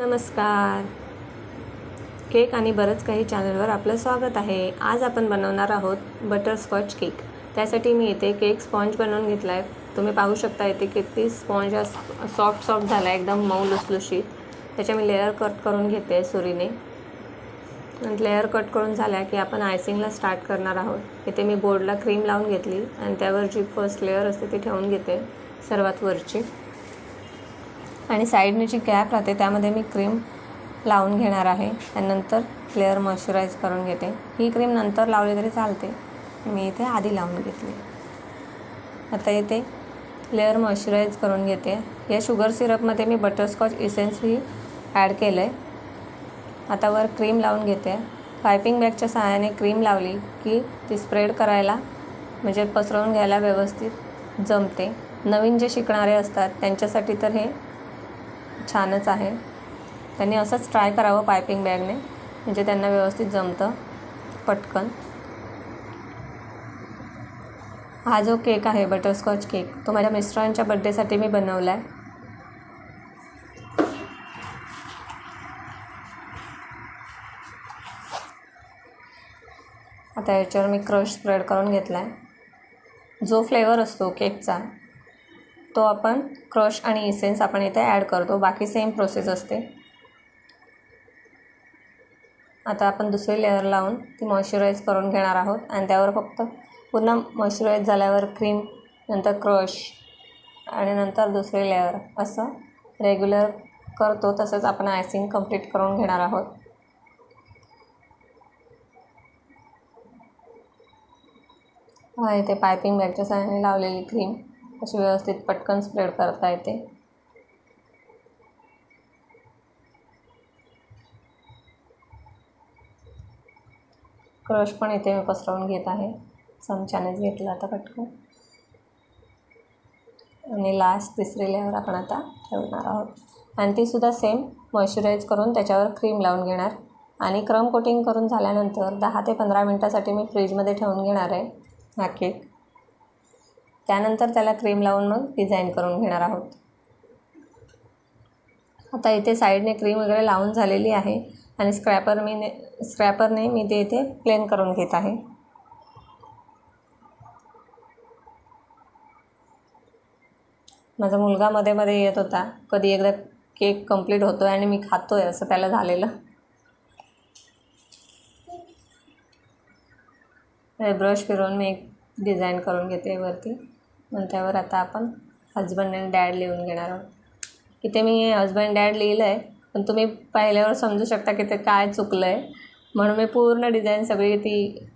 नमस्कार. केक आणि बरंच काही चॅनलवर आपलं स्वागत आहे. आज आपण बनवणार आहोत बटरस्कॉच केक. त्यासाठी मी इथे केक स्पॉन्ज बनवून घेतला आहे तुम्ही पाहू शकता इथे किती स्पॉन्ज सॉफ्ट सॉफ्ट झाला आहे एकदम मऊ लुसलुशीत. त्याच्या मी लेअर कट करून घेते आहे सुरीने. लेअर कट करून झाल्या की आपण आयसिंगला स्टार्ट करणार आहोत. इथे मी बोर्डला क्रीम लावून घेतली आणि त्यावर जी फर्स्ट लेअर असते ती ठेवून घेते सर्वात वरची. आणि साईडने जी गॅप राहते त्यामध्ये मी क्रीम लावून घेणार आहे आणि नंतर लेअर मॉइश्चराईज करून घेते. ही क्रीम नंतर लावली तरी चालते. मी इथे आधी लावून घेतली. आता इथे लेअर मॉइश्चराईज करून घेते. या शुगर सिरपमध्ये मी बटरस्कॉच इसेन्सही ॲड केलं आहे आता वर क्रीम लावून घेते. पायपिंग बॅगच्या सहाय्याने क्रीम लावली की ती स्प्रेड करायला म्हणजे पसरवून घ्यायला व्यवस्थित जमते. नवीन जे शिकणारे असतात त्यांच्यासाठी तर हे छानच आहे. त्यांनी असंच ट्राय करावं पायपिंग बॅगने म्हणजे त्यांना व्यवस्थित जमतं. पटकन. हा जो केक आहे बटरस्कॉच केक तो माझ्या मिस्टरांच्या बड्डेसाठी मी बनवला आहे आता याच्यावर मी क्रश स्प्रेड करून घेतला आहे जो फ्लेवर असतो केकचा तो आपण क्रश आणि इसेन्स आपण इथे ॲड करतो. बाकी सेम प्रोसेस असते. आता आपण दुसरी लेअर लावून ती मॉइश्चराईज करून घेणार आहोत आणि त्यावर फक्त पुन्हा मॉइश्चराईज झाल्यावर क्रीम नंतर क्रश आणि नंतर दुसरी लेअर असं रेग्युलर करतो. तसंच आपण आयसिंग कंप्लीट करून घेणार आहोत. हा इथे पायपिंग बॅगच्या साह्याने लावलेली क्रीम. अशी व्यवस्थित पटकन स्प्रेड करता येते? क्रश पण इथे मी पसरवून घेत आहे. चमच्यानेच घेतला आता पटकन. आणि लास्ट तिसरी लेअर आपण आता ठेवणार आहोत. आणि तीसुद्धा सेम मॉइश्चराईज करून त्याच्यावर क्रीम लावून घेणार. आणि क्रम कोटिंग करून झाल्यानंतर दहा ते पंधरा मिनटासाठी मी फ्रीजमध्ये ठेवून घेणार आहे. हा केक त्यानंतर त्याला क्रीम लावून मग डिझाईन करून घेणार आहोत. आता इथे साईडने क्रीम वगैरे लावून झालेली आहे आणि स्क्रॅपर मी ने स्क्रॅपरने मी ते इथे प्लेन करून घेत आहे. माझा मुलगा मध्ये मध्ये येत होता. कधी एकदा केक कंप्लीट होतो आहे आणि मी खातो आहे असं त्याला झालेलं. ब्रश फिरवून मी एक डिझाईन करून घेते वरती. मग त्यावर आता आपण हजबंड अँड डॅड लिहून घेणार आहोत. इथे मी हजबंड डॅड लिहिलं आहे पण तुम्ही पाहिल्यावर समजू शकता की ते काय चुकलं आहे म्हणून मी पूर्ण डिझाईन सगळी ती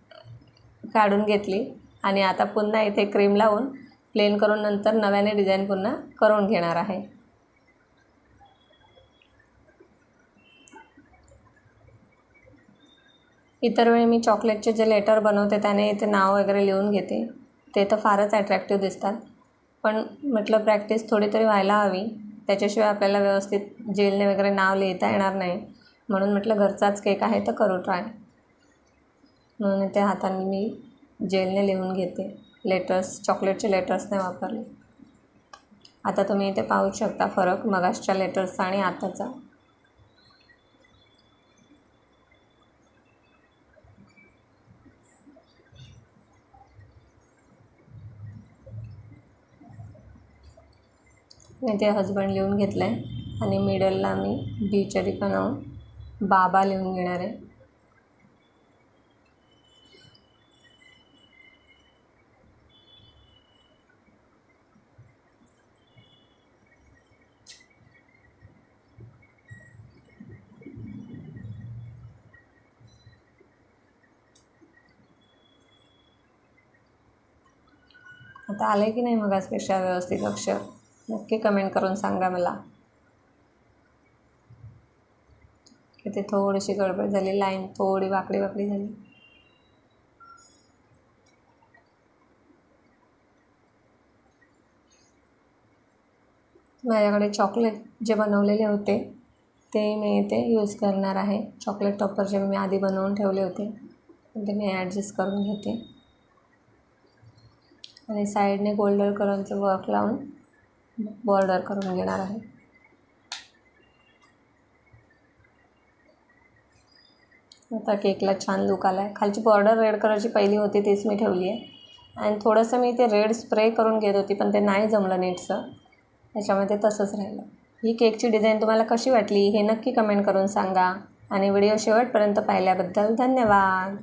काढून घेतली आणि आता पुन्हा इथे क्रीम लावून प्लेन करून नंतर नव्याने डिझाईन पुन्हा करून घेणार आहे. इतर वेळी मी चॉकलेटचे जे लेटर बनवते त्याने इथे नाव वगैरे लिहून घेते. ते तर फारच ॲट्रॅक्टिव्ह दिसतात. पण म्हटलं प्रॅक्टिस थोडी तरी व्हायला हवी. त्याच्याशिवाय आपल्याला व्यवस्थित जेलने वगैरे नाव लिहिता येणार नाही. म्हणून म्हटलं घरचाच केक आहे तर करू ट्राय म्हणून त्या हाताने मी जेलने लिहून घेते. लेटर्स चॉकलेटचे लेटर्स नाही वापरले. आता तुम्ही इथे पाहू शकता फरक मगाशच्या लेटर्सचा आणि आताचा. मी ते हजबंड लिहून घेतलं आहे आणि मिडलला मी बीच्या ठिकाणाहून बाबा लिहून घेणार आहे. आता आलं आहे की नाही मग स्पेशल व्यवस्थित अक्षर नक्की कमेंट करून सांगा मला. इथे थोडीशी गडबड झाली लाईन थोडी वाकडी वाकडी झाली. माझ्याकडे चॉकलेट जे बनवलेले होते ते मी इथे यूज करणार आहे. चॉकलेट टॉपर जे मी आधी बनवून ठेवले होते ते मी ॲडजस्ट करून घेते. आणि साईडने गोल्डन कलरचं वर्क लावून बॉर्डर करून घेणार आहे. आता केकला छान लुक आला आहे खालची बॉर्डर रेड कलरची पहिली होती तीच मी ठेवली आहे. आणि थोडंसं मी ते रेड स्प्रे करून घेत होती पण ते नाही जमलं नीटचं त्याच्यामुळे ते तसंच राहिलं. ही केकची डिझाईन तुम्हाला कशी वाटली हे नक्की कमेंट करून सांगा. आणि व्हिडिओ शेवटपर्यंत पाहिल्याबद्दल धन्यवाद.